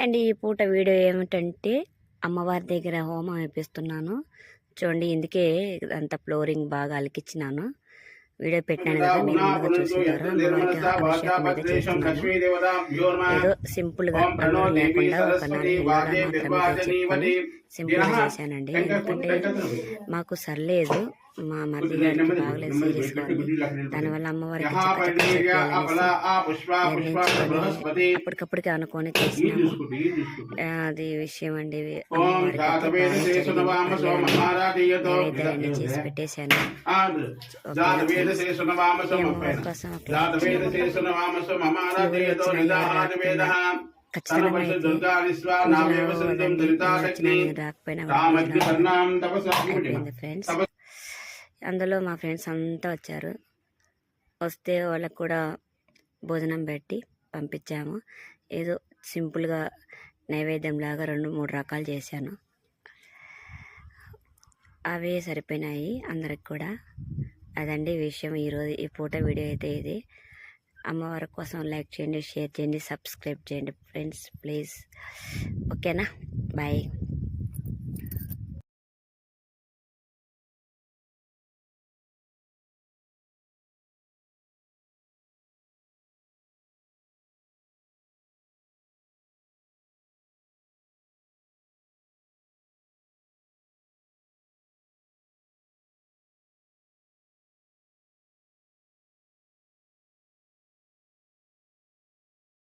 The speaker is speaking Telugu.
అండ్ ఈ పూట వీడియో ఏమిటంటే అమ్మవారి దగ్గర హోమం వేపిస్తున్నాను. చూడండి ఇందుకే అంత ఫ్లోరింగ్ బాగా అలికిచ్చినాను. వీడియో పెట్టాను కదా మీరు ముందుగా చూసుకుంటారు. అమ్మవారికి అభిషేకం అయితే చేస్తున్నాను. ఏదో సింపుల్గా పనులు లేకుండా ఒక నాలుగు మాత్రమే చెప్పుకొని చేశానండి. ఎందుకంటే మాకు సర్లేదు. మా మరిది గారికి బాగలేదు సీరియస్గా ఉంది దానివల్ల అమ్మవారికి అప్పటికప్పటికి అనుకొని చేసినాము. అది విషయం అండి. అమ్మవారికి చేసి పెట్టేశాను. కోసం ఖచ్చితంగా రాకపోయినా ఫ్రెండ్స్ అందులో మా ఫ్రెండ్స్ అంతా వచ్చారు. వస్తే వాళ్ళకు కూడా భోజనం పెట్టి పంపించాము. ఏదో సింపుల్గా నైవేద్యంలాగా రెండు మూడు రకాలు చేశాను. అవే సరిపోయినాయి అందరికి కూడా. అదండి విషయం. ఈరోజు ఈ పూట వీడియో అయితే ఇది. అమ్మవారి కోసం లైక్ చేయండి షేర్ చేయండి సబ్స్క్రైబ్ చేయండి ఫ్రెండ్స్ ప్లీజ్. ఓకేనా? బాయ్.